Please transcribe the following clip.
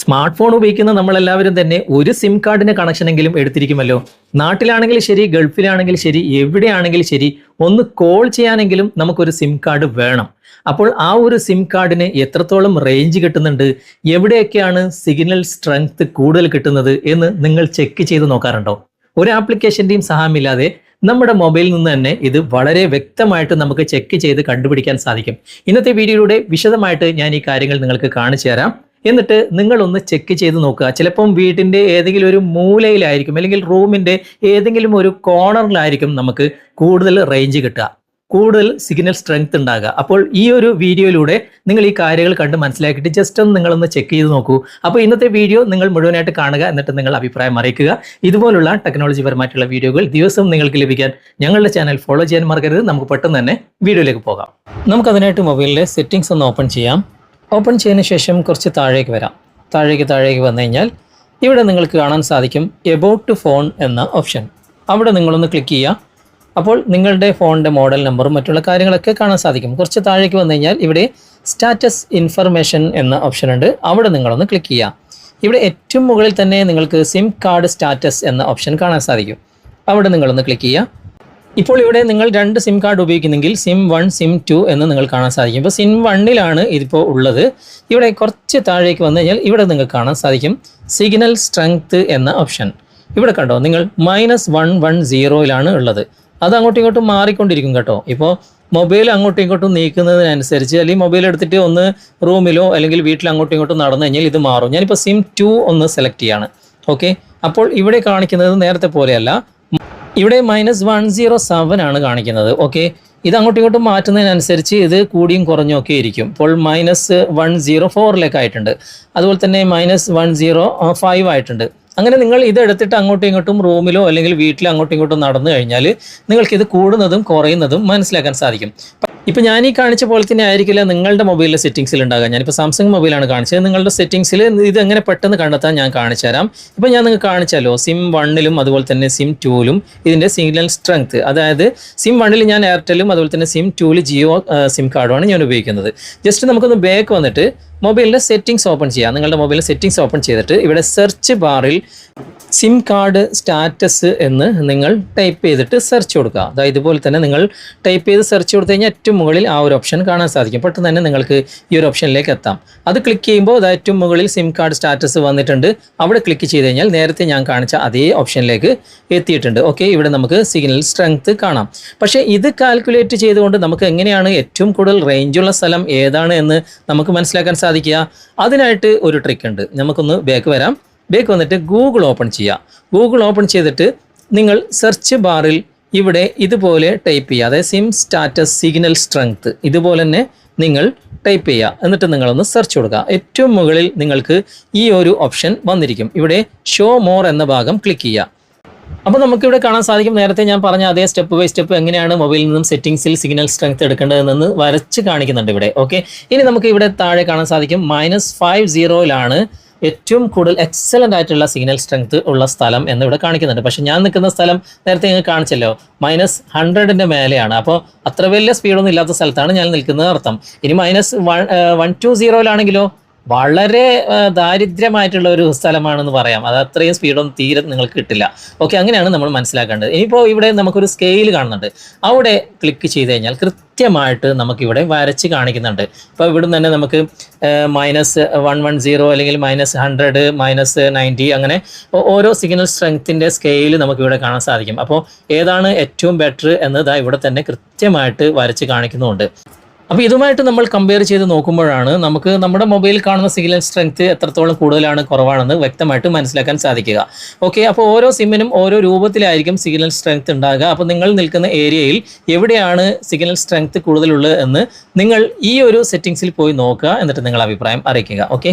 Smart phone ഉപയോഗിക്കുന്ന നമ്മളെല്ലാവരും തന്നെ ഒരു സിം കാർഡിന് കണക്ഷനെങ്കിലും എടുത്തിരിക്കുമല്ലോ. നാട്ടിലാണെങ്കിലും ശരി ഗൾഫിലാണെങ്കിലും ശരി എവിടെയാണെങ്കിലും ശരി ഒന്ന് കോൾ ചെയ്യാനെങ്കിലും നമുക്കൊരു സിം കാർഡ് വേണം. അപ്പോൾ ആ ഒരു സിം കാർഡിന് എത്രത്തോളം റേഞ്ച് കിട്ടുന്നുണ്ട്? എവിടെയൊക്കെയാണ് സിഗ്നൽ സ്ട്രെങ്ത് കൂടുതൽ കിട്ടുന്നത് എന്ന് നിങ്ങൾ ചെക്ക് ചെയ്ത് നോക്കാറുണ്ടോ? ഒരു ആപ്ലിക്കേഷന്റെയും സഹായമില്ലാതെ നമ്മുടെ മൊബൈലിൽ നിന്ന് തന്നെ ഇത് വളരെ വ്യക്തമായിട്ട് നമുക്ക് ചെക്ക് ചെയ്ത് കണ്ടുപിടിക്കാൻ സാധിക്കും. ഇന്നത്തെ വീഡിയോയിലൂടെ വിശദമായിട്ട് ഞാൻ ഈ കാര്യങ്ങൾ നിങ്ങൾക്ക് കാണിച്ചു തരാം. എന്നിട്ട് നിങ്ങളൊന്ന് ചെക്ക് ചെയ്ത് നോക്കുക. ചിലപ്പം വീട്ടിന്റെ ഏതെങ്കിലും ഒരു മൂലയിലായിരിക്കും അല്ലെങ്കിൽ റൂമിന്റെ ഏതെങ്കിലും ഒരു കോർണറിലായിരിക്കും നമുക്ക് കൂടുതൽ റേഞ്ച് കിട്ടുക. കൂടുതൽ സിഗ്നൽ സ്ട്രെങ്ത് ഉണ്ടാകുക. അപ്പോൾ ഈ ഒരു വീഡിയോയിലൂടെ നിങ്ങൾ ഈ കാര്യങ്ങൾ കണ്ട് മനസ്സിലാക്കിയിട്ട് ജസ്റ്റ് ഒന്ന് നിങ്ങളൊന്ന് ചെക്ക് ചെയ്ത് നോക്കൂ. അപ്പോൾ ഇന്നത്തെ വീഡിയോ നിങ്ങൾ മുഴുവനായിട്ട് കാണുക എന്നിട്ട് നിങ്ങൾ അഭിപ്രായം അറിയിക്കുക. ഇതുപോലുള്ള ടെക്നോളജി പരമായിട്ടുള്ള വീഡിയോകൾ ദിവസവും നിങ്ങൾക്ക് ലഭിക്കാൻ ഞങ്ങളുടെ ചാനൽ ഫോളോ ചെയ്യാൻ മറക്കരുത്. നമുക്ക് പെട്ടെന്ന് തന്നെ വീഡിയോയിലേക്ക് പോകാം. നമുക്കതിനായിട്ട് മൊബൈലിലെ സെറ്റിംഗ്സ് ഒന്ന് ഓപ്പൺ ചെയ്യാം. ഓപ്പൺ ചെയ്തതിന് ശേഷം കുറച്ച് താഴേക്ക് വരാം. താഴേക്ക് താഴേക്ക് വന്നു കഴിഞ്ഞാൽ ഇവിടെ നിങ്ങൾക്ക് കാണാൻ സാധിക്കും എബൌട്ട് ഫോൺ എന്ന ഓപ്ഷൻ അവിടെ നിങ്ങളൊന്ന് ക്ലിക്ക് ചെയ്യുക. അപ്പോൾ നിങ്ങളുടെ ഫോണിന്റെ മോഡൽ നമ്പറും മറ്റുള്ള കാര്യങ്ങളൊക്കെ കാണാൻ സാധിക്കും. കുറച്ച് താഴേക്ക് വന്നു കഴിഞ്ഞാൽ ഇവിടെ സ്റ്റാറ്റസ് ഇൻഫർമേഷൻ എന്ന ഓപ്ഷൻ ഉണ്ട്. അവിടെ നിങ്ങളൊന്ന് ക്ലിക്ക് ചെയ്യുക. ഇവിടെ ഏറ്റവും മുകളിൽ തന്നെ നിങ്ങൾക്ക് സിം കാർഡ് സ്റ്റാറ്റസ് എന്ന ഓപ്ഷൻ കാണാൻ സാധിക്കും. അവിടെ നിങ്ങളൊന്ന് ക്ലിക്ക് ചെയ്യുക. ഇപ്പോൾ ഇവിടെ നിങ്ങൾ രണ്ട് സിം കാർഡ് ഉപയോഗിക്കുന്നെങ്കിൽ സിം വൺ സിം ടു എന്ന് നിങ്ങൾ കാണാൻ സാധിക്കും. ഇപ്പോൾ സിം വണ്ണിലാണ് ഇതിപ്പോൾ ഉള്ളത്. ഇവിടെ കുറച്ച് താഴേക്ക് വന്നു കഴിഞ്ഞാൽ ഇവിടെ നിങ്ങൾക്ക് കാണാൻ സാധിക്കും സിഗ്നൽ സ്ട്രെങ്ത് എന്ന ഓപ്ഷൻ ഇവിടെ കണ്ടോ നിങ്ങൾ മൈനസ് വൺ വൺ സീറോയിലാണ് ഉള്ളത്. അത് അങ്ങോട്ടും ഇങ്ങോട്ടും മാറിക്കൊണ്ടിരിക്കും കേട്ടോ. ഇപ്പോൾ മൊബൈൽ അങ്ങോട്ടും ഇങ്ങോട്ടും നീക്കുന്നതിനനുസരിച്ച് അല്ലെങ്കിൽ മൊബൈൽ എടുത്തിട്ട് ഒന്ന് റൂമിലോ അല്ലെങ്കിൽ വീട്ടിൽ അങ്ങോട്ടും ഇങ്ങോട്ടും നടന്നു കഴിഞ്ഞാൽ ഇത് മാറും. ഞാനിപ്പോൾ സിം ടു ഒന്ന് സെലക്ട് ചെയ്യാണ്. ഓക്കെ അപ്പോൾ ഇവിടെ കാണിക്കുന്നത് നേരത്തെ പോലെയല്ല. ഇവിടെ മൈനസ് വൺ സീറോ സെവൻ ആണ് കാണിക്കുന്നത്. ഓക്കെ ഇത് അങ്ങോട്ടും ഇങ്ങോട്ടും മാറ്റുന്നതിനനുസരിച്ച് ഇത് കൂടിയും കുറഞ്ഞും ഒക്കെ ഇരിക്കും. ഇപ്പോൾ മൈനസ് വൺ സീറോ ഫോറിലേക്ക് ആയിട്ടുണ്ട്. അതുപോലെ തന്നെ മൈനസ് വൺ സീറോ ഫൈവ് ആയിട്ടുണ്ട്. അങ്ങനെ നിങ്ങൾ ഇത് എടുത്തിട്ട് അങ്ങോട്ടും ഇങ്ങോട്ടും റൂമിലോ അല്ലെങ്കിൽ വീട്ടിലോ അങ്ങോട്ടും ഇങ്ങോട്ടും നടന്നു കഴിഞ്ഞാൽ നിങ്ങൾക്കിത് കൂടുന്നതും കുറയുന്നതും മനസ്സിലാക്കാൻ സാധിക്കും. ഇപ്പം ഞാൻ ഈ കാണിച്ച പോലെ തന്നെ ആയിരിക്കില്ല നിങ്ങളുടെ മൊബൈലിലെ സെറ്റിംഗ്സിൽ ഉണ്ടാകാം ഞാനിപ്പോൾ സാംസങ് മൊബൈലാണ് കാണിച്ചത്. നിങ്ങളുടെ സെറ്റിംഗ്സിൽ ഇത് എങ്ങനെ പെട്ടെന്ന് കണ്ടെത്താൻ ഞാൻ കാണിച്ചു തരാം. ഇപ്പം ഞാൻ നിങ്ങൾക്ക് കാണിച്ചാലോ സിം വണ്ണിലും അതുപോലെ തന്നെ സിം ടൂലും ഇതിന്റെ സിഗ്നൽ സ്ട്രെങ്ത് അതായത് സിം വണ്ണിൽ ഞാൻ എയർടെലും അതുപോലെ തന്നെ സിം ടൂൽ ജിയോ സിം കാർഡുമാണ് ഞാൻ ഉപയോഗിക്കുന്നത്. ജസ്റ്റ് നമുക്കൊന്ന് ബാക്ക് വന്നിട്ട് മൊബൈലിന്റെ സെറ്റിംഗ്സ് ഓപ്പൺ ചെയ്യാം. നിങ്ങളുടെ മൊബൈലിൽ സെറ്റിംഗ്സ് ഓപ്പൺ ചെയ്തിട്ട് ഇവിടെ സെർച്ച് ബാറിൽ സിം കാർഡ് സ്റ്റാറ്റസ് എന്ന് നിങ്ങൾ ടൈപ്പ് ചെയ്തിട്ട് സെർച്ച് കൊടുക്കുക. അതായത് ഇതുപോലെ തന്നെ നിങ്ങൾ ടൈപ്പ് ചെയ്ത് സെർച്ച് കൊടുത്തു കഴിഞ്ഞാൽ ഏറ്റവും മുകളിൽ ആ ഒരു ഓപ്ഷൻ കാണാൻ സാധിക്കും. പെട്ടെന്ന് തന്നെ നിങ്ങൾക്ക് ഈ ഒരു ഓപ്ഷനിലേക്ക് എത്താം. അത് ക്ലിക്ക് ചെയ്യുമ്പോൾ അത് ഏറ്റവും മുകളിൽ സിം കാർഡ് സ്റ്റാറ്റസ് വന്നിട്ടുണ്ട്. അവിടെ ക്ലിക്ക് ചെയ്ത് കഴിഞ്ഞാൽ നേരത്തെ ഞാൻ കാണിച്ച അതേ ഓപ്ഷനിലേക്ക് എത്തിയിട്ടുണ്ട്. ഓക്കെ ഇവിടെ നമുക്ക് സിഗ്നൽ സ്ട്രെങ്ത് കാണാം. പക്ഷേ ഇത് കാൽക്കുലേറ്റ് ചെയ്തുകൊണ്ട് നമുക്ക് എങ്ങനെയാണ് ഏറ്റവും കൂടുതൽ റേഞ്ചുള്ള സ്ഥലം ഏതാണ് എന്ന് നമുക്ക് മനസ്സിലാക്കാൻ സാധിക്കുക? അതിനായിട്ട് ഒരു ട്രിക്ക് ഉണ്ട്. നമുക്കൊന്ന് ബാക്ക് വരാം. ബാക്ക് വന്നിട്ട് ഗൂഗിൾ ഓപ്പൺ ചെയ്യുക ഗൂഗിൾ ഓപ്പൺ ചെയ്തിട്ട് നിങ്ങൾ സെർച്ച് ബാറിൽ ഇവിടെ ഇതുപോലെ ടൈപ്പ് ചെയ്യുക അതായത് സിം സ്റ്റാറ്റസ് സിഗ്നൽ സ്ട്രെങ്ത് ഇതുപോലെ തന്നെ നിങ്ങൾ ടൈപ്പ് ചെയ്യുക എന്നിട്ട് നിങ്ങളൊന്ന് സെർച്ച് കൊടുക്കുക ഏറ്റവും മുകളിൽ നിങ്ങൾക്ക് ഈ ഒരു ഓപ്ഷൻ വന്നിരിക്കും. ഇവിടെ ഷോ മോർ എന്ന ഭാഗം ക്ലിക്ക് ചെയ്യുക അപ്പോൾ നമുക്കിവിടെ കാണാൻ സാധിക്കും. നേരത്തെ ഞാൻ പറഞ്ഞ അതേ സ്റ്റെപ്പ് ബൈ സ്റ്റെപ്പ് എങ്ങനെയാണ് മൊബൈലിൽ നിന്നും സെറ്റിംഗ്സിൽ സിഗ്നൽ സ്ട്രെങ്ത് എടുക്കേണ്ടതെന്ന് വരച്ച് കാണിക്കുന്നുണ്ട് ഇവിടെ. ഓക്കെ ഇനി നമുക്ക് ഇവിടെ താഴെ കാണാൻ സാധിക്കും. മൈനസ് ഫൈവ് സീറോയിലാണ് ഏറ്റവും കൂടുതൽ എക്സലന്റ് ആയിട്ടുള്ള സിഗ്നൽ സ്ട്രെങ്ത് ഉള്ള സ്ഥലം എന്ന് ഇവിടെ കാണിക്കുന്നുണ്ട്. പക്ഷേ ഞാൻ നിൽക്കുന്ന സ്ഥലം നേരത്തെ നിങ്ങൾ കാണിച്ചല്ലോ. മൈനസ് ഹൺഡ്രഡിന്റെ മേലെയാണ്. അപ്പോൾ അത്ര വലിയ സ്പീഡൊന്നും ഇല്ലാത്ത സ്ഥലത്താണ് ഞാൻ നിൽക്കുന്നത് അർത്ഥം ഇനി മൈനസ് വൺ വൺ ടു സീറോയിലാണെങ്കിലോ വളരെ ദാരിദ്ര്യമായിട്ടുള്ള ഒരു സ്ഥലമാണെന്ന് പറയാം. അത് അത്രയും സ്പീഡൊന്നും തീരെ നിങ്ങൾക്ക് കിട്ടില്ല. ഓക്കെ അങ്ങനെയാണ് നമ്മൾ മനസ്സിലാക്കേണ്ടത്. ഇനിയിപ്പോൾ ഇവിടെ നമുക്കൊരു സ്കെയിൽ കാണുന്നുണ്ട്. അവിടെ ക്ലിക്ക് ചെയ്ത് കഴിഞ്ഞാൽ കൃത്യമായിട്ട് നമുക്കിവിടെ വരച്ച് കാണിക്കുന്നുണ്ട്. ഇപ്പോൾ ഇവിടെ തന്നെ നമുക്ക് മൈനസ് വൺ വൺ സീറോ അല്ലെങ്കിൽ മൈനസ് ഹൺഡ്രഡ് മൈനസ് നയന്റി അങ്ങനെ ഓരോ സിഗ്നൽ സ്ട്രെങ്ത്തിന്റെ സ്കെയിൽ നമുക്കിവിടെ കാണാൻ സാധിക്കും. അപ്പോൾ ഏതാണ് ഏറ്റവും ബെറ്റർ എന്നത് ഇവിടെ തന്നെ കൃത്യമായിട്ട് വരച്ച് കാണിക്കുന്നുമുണ്ട് അപ്പോൾ ഇതുമായിട്ട് നമ്മൾ കമ്പയർ ചെയ്ത് നോക്കുമ്പോഴാണ് നമുക്ക് നമ്മുടെ മൊബൈൽ കാണുന്ന സിഗ്നൽ സ്ട്രെങ്ത് എത്രത്തോളം കൂടുതലാണ് കുറവാണെന്ന് വ്യക്തമായിട്ട് മനസ്സിലാക്കാൻ സാധിക്കുക. ഓക്കെ അപ്പോൾ ഓരോ സിമ്മിനും ഓരോ രൂപത്തിലായിരിക്കും സിഗ്നൽ സ്ട്രെങ്ത് ഉണ്ടാകുക. അപ്പോൾ നിങ്ങൾ നിൽക്കുന്ന ഏരിയയിൽ എവിടെയാണ് സിഗ്നൽ സ്ട്രെങ്ത് കൂടുതലുള്ളത് എന്ന് നിങ്ങൾ ഈ ഒരു സെറ്റിങ്സിൽ പോയി നോക്കുക എന്നിട്ട് നിങ്ങളുടെ അഭിപ്രായം അറിയിക്കുക. ഓക്കെ